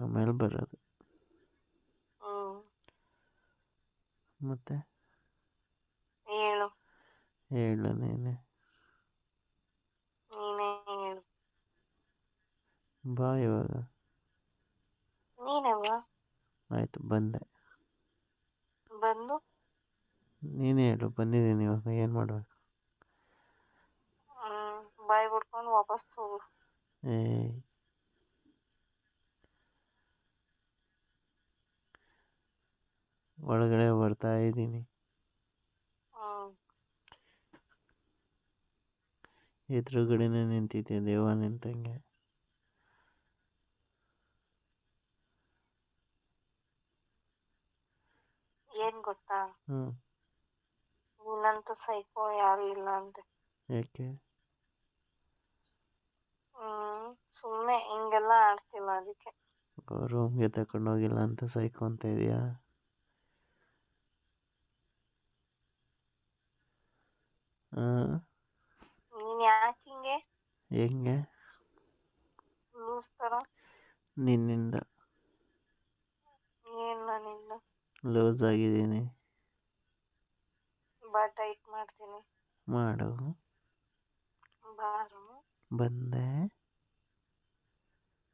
ಆಮೇಲೆ ಬರೋದು. ಮತ್ತೆ? ಹೇಳು. ಹೇಳು ನೀನೆ. ನೀನೇ ಹೇಳು. ಬಾ ಇವಾಗ. ನೀನೇ ಬಾ ಆಯಿತು ಬಂದೆ. ಬಂದು? ನೀನೇ ಹೇಳು ಬಂದಿದ್ದೀನಿ ಇವಾಗ ಏನು ಮಾಡಬೇಕು ಬಾಯಿ ಬಾಯ್ ಬಿಡ್ಕೊಂಡು ವಾಪಸ್ ಹೋಗು. ಏಯ್. ಒಳಗಡೆ ಬರ್ತಾ ಇದ್ದೀನಿ. ಎದುರುಗಡೆನೇ ನಿಂತಿದ್ದೆ ದೇವ ನಿಂತಂಗೆ. ಏನ್ ಗೊತ್ತಾ? ಹ್ಮ್. ನಿನ್ನಂತ ಸೈಕೋ ಯಾರು ಇಲ್ಲ ಅಂತ ಯಾಕೆ? ಹ್ಮ್ ಸುಮ್ನೆ ಹಿಂಗೆಲ್ಲ ಆಡ್ತಿಲ್ಲ ಅದಕ್ಕೆ. ರೂಮ್ಗೆ ತಕೊಂಡೋಗಿಲ್ಲ ಅಂತ ಸೈಕೊಂತ ಇದೆಯಾ? ನೀನ್ ಯಾಕೆ ಹಿಂಗೆ? ಹೆಂಗೆ? ಲೂಸ್ ತರ ನಿನ್ನಿಂದ. ಏನ್ ನನ್ನಿಂದ ಲೂಸ್ ಆಗಿದ್ದೀನಿ. ಬಾ ಟೈಟ್ ಮಾಡ್ತೀನಿ. ಮಾಡು. ಬಾರು. ಬಂದೆ.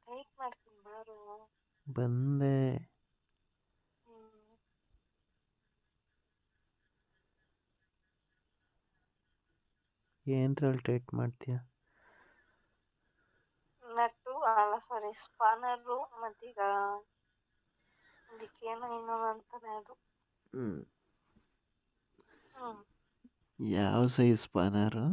ಟೈಟ್ ಮಾಡ್ತೀನಿ ಬಾರು. ಬಂದೆ ಹ್ಮ್ ಏನ್ರಲ್ಲಿ ಟ್ರೀಟ್ ಮಾಡ್ತೀಯ? ನಟ್ಟು ಅಲ್ಲ ಸಾರಿ ಸ್ಪಾನರು ಮತ್ತೀಗ ಅದಕ್ಕೇನೋ ಇನ್ನೊಂದು ಅಂತಾನೆ ಅದು. ಹ್ಞೂ ಹ್ಮ್. ಯಾವ ಸೈಜ್ ಸ್ಪಾನರು?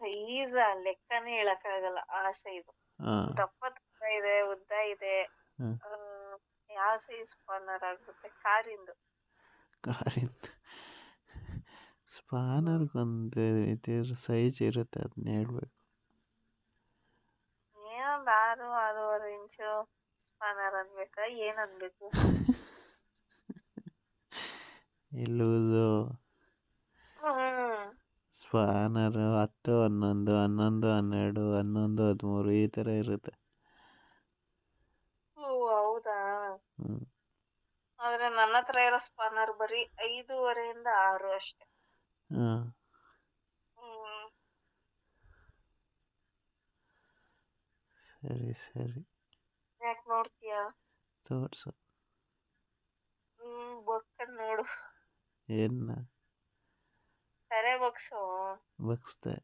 ಸೈಜ್ ಲೆಕ್ಕನೇ ಹೇಳಕ್ಕಾಗಲ್ಲ ಆ ಸೈಜ್. ಹಾಂ ದಪ್ಪ ದಪ್ಪ ಇದೆ ಉದ್ದ ಇದೆ. ಹ್ಮ್. ಆ, ಯಾವ ಸೈಜ್ ಸ್ಪಾನರ್ ಆಗುತ್ತೆ ಕಾರಿಂದು. ಕಾರಿಂದ. ಸ್ಪಾನರ್ಗೊಂದು ಇದು ಸೈಜ್ ಇರುತ್ತೆ ಅದನ್ನ ಹೇಳ್ಬೇಕು. ಏನೊಂದು ಆರು ಆರೂವರೆ ಇಂಚು ಸ್ಪಾನರ್ ಅನ್ಬೇಕಾ? ಏನ್ ಅನ್ಬೇಕು? ಲೂಸು ಸ್ಪಾನರ್ ಸ್ಪಾನರು ಹತ್ತು ಹನ್ನೊಂದು ಹನ್ನೊಂದು ಹನ್ನೆರಡು ಹನ್ನೊಂದು ಹದಿಮೂರು ಈ ಥರ ಇರುತ್ತೆ. ಓ ಹೌದಾ? ಹ್ಞೂ ಆದ್ರೆ ನನ್ನ ಹತ್ರ ಇರೋ ಸ್ಪಾನರ್ ಬರೀ ಐದೂವರೆಯಿಂದ ಆರು ಅಷ್ಟೇ. ಹಾಂ ಹ್ಮ್ ಸರಿ ಸರಿ. ಯಾಕೆ ನೋಡ್ತೀಯಾ? ತೋರ್ಸು. ಹ್ಮ್ ಬೊಕ್ಕನ್ ನೋಡು. ಏನ? ಸರೆ ಬಗ್ಸು ಬಗ್ಸ್ದೆ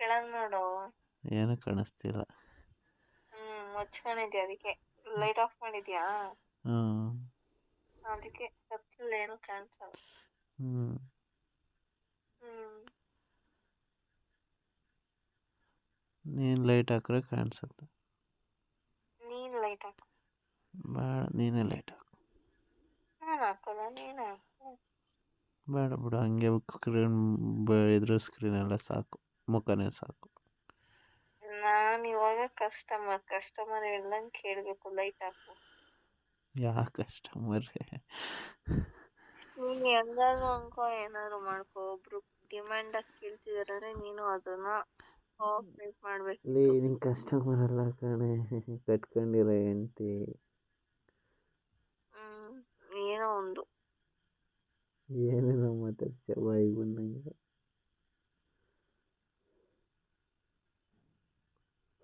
ಕೆಳಗ್ ನೋಡು. ಏನು ಕಾಣಿಸ್ತಿಲ್ಲ. ಹ್ಮ್ ಮುಚ್ಕೊಂಡಿದ್ಯಾ ಅದಕ್ಕೆ? ಲೈಟ್ ಆಫ್ ಮಾಡಿದ್ಯಾ? ಹ್ಞೂ ಅದಕ್ಕೆ ಕತ್ತಲ್ ಏನು ಕಾಣಿಸಲ್ಲ. ಹ್ಞೂ ಹ್ಮ್ ನೀನು ಲೈಟ್ ಹಾಕ್ರೆ ಕಾಣಿಸುತ್ತೆ. ನೀನ್ ಲೈಟ್ ಹಾಕು. ಬೇಡ ನೀನೇ ಲೈಟ್ ಹಾಕು. ನಾನು ಹಾಕೋಲ್ಲ ನೀನು ಹಾಕು. ಬೇಡ ಬಿಡು ಹಂಗೆ ಸ್ಕ್ರೀನ್ ಇದ್ರ ಸ್ಕ್ರೀನ್ ಎಲ್ಲ ಸಾಕು ಮುಖನೇ ಸಾಕು. ನಾನು ಇವಾಗ ಕಸ್ಟಮರ್ ಕಸ್ಟಮರ್ ಹೇಳ್ದಂಗ್ ಕೇಳಬೇಕು ಲೈಟ್ ಹಾಕು. ಯಾ ಕಸ್ಟಮರ್ ನೀನು ಹೆಂಗಾದ್ರು ಅನ್ಕೋ ಏನಾದ್ರು ಮಾಡ್ಕೋ ಒಬ್ರು ಡಿಮ್ಯಾಂಡ್ ಆಗಿ ಕೇಳ್ತಿದಾರೆ ನೀನು ಅದನ್ನ ಕೋಆಪ್ರೇಟ್ ಮಾಡ್ಬೇಕು ಲೇ ನಿಂಗೆ ಕಸ್ಟಮರ್ ಅಲ್ಲ ಕಣೆ ಕಟ್ಕೊಂಡಿರೋ ಹೆಂಡ್ತಿ ಹ್ಮ್ ಏನೋ ಒಂದು ಏನೇನೋ ಮಾತಾಡ್ತೀಯ ಬಾಯಿಗೆ ಬಂದಂಗೆ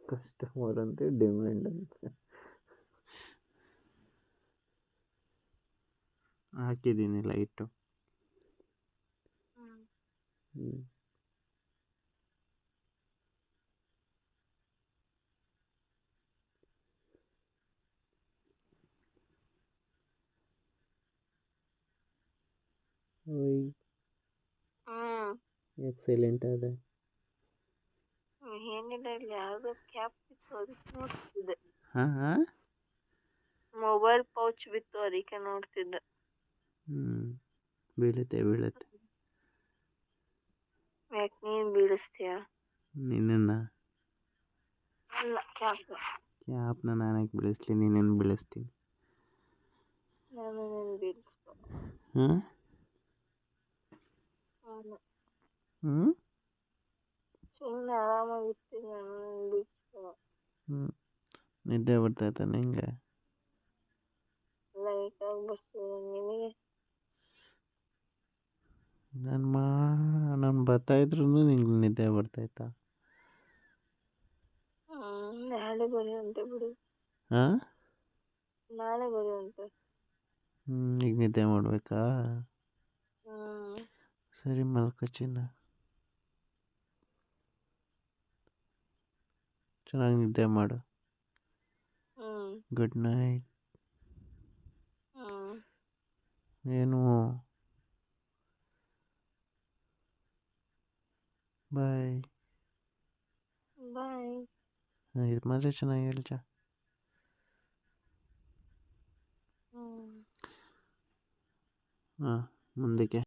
ಕಸ್ಟಮರ್ ಅಂತೆ ಡಿಮ್ಯಾಂಡ್ ಅಂತ ಹಾಕಿದ್ದೀನಿ ಲೈಟು ಹ್ಮ್ ಹ್ಞೂ ಯಾಕೆ ಸೈಲೆಂಟ್ ಆದ? ಏನಿಲ್ಲ ಇಲ್ಲಿ ಯಾವುದೋ ಕ್ಯಾಪ್ ಬಿತ್ತು ಅದಕ್ಕೆ ನೋಡ್ತಿದ್ದೆ. ಹಾಂ ಹಾಂ? ಮೊಬೈಲ್ ಪೌಚ್ ಬಿತ್ತು ಅದಕ್ಕೆ ನೋಡ್ತಿದ್ದೆ. ಹ್ಞೂ ಬೀಳುತ್ತೆ ಬೀಳುತ್ತೆ. ಯಾಕೆ ನೀನ್ ಬೀಳಿಸ್ತೀಯ? ನಿನ್ನನ್ನು ಅಲ್ಲ ಕ್ಯಾಪ್ ಕ್ಯಾಪ್ನ ನಾನು ಯಾಕೆ ಬೆಳೆಸ್ಲಿ? ನಿನ್ನನ್ನು ಬೆಳೆಸ್ತೀನಿ. ನಾನು ನೀನ್ ಬೀಳಿಸ್ಬೋ ಹಾಂ ಹ್ಮ್? ಹ್ಞೂ ಸುಮ್ಮನೆ ಆರಾಮಾಗಿ ಇರ್ತೀನಿ ನಾನು ಬೀಳಿಸ್ಕೊ ಹ್ಞೂ ನಿದ್ದೆ ಬರ್ತೈತೆ ನಿಂಗೆ? ಆಗಿ ಬರ್ತೀನಿ ನಿನಗೆ? ನಾನು ಮಾ ನಾನು ಬರ್ತಾ ಇದ್ರು ನಿಂಗೆ ನಿದ್ದೆ ಬರ್ತೈತಾ ಹ್ಮ್ ನಾಳೆ ಬರೆಯುವಂತೆ ಬಿಡು. ಹಾಂ? ನಾಳೆ ಬರೆಯುವಂತೆ ಈಗ ನಿದ್ದೆ ಮಾಡಬೇಕಾ? ಹ್ಮ್ ಸರಿ ಮಲ್ಕಚಿನ್ನ ಚೆನ್ನಾಗಿ ನಿದ್ದೆ ಮಾಡು. ಗುಡ್ ನೈಟ್ ಏನು? ಬಾಯ್ ಬಾಯ್ ಇದು ಮಾತ್ರ ಚೆನ್ನಾಗಿ ಹೇಳ್ಚ ಹ್ಮ್. ಹಾಂ ಮುಂದಕ್ಕೆ.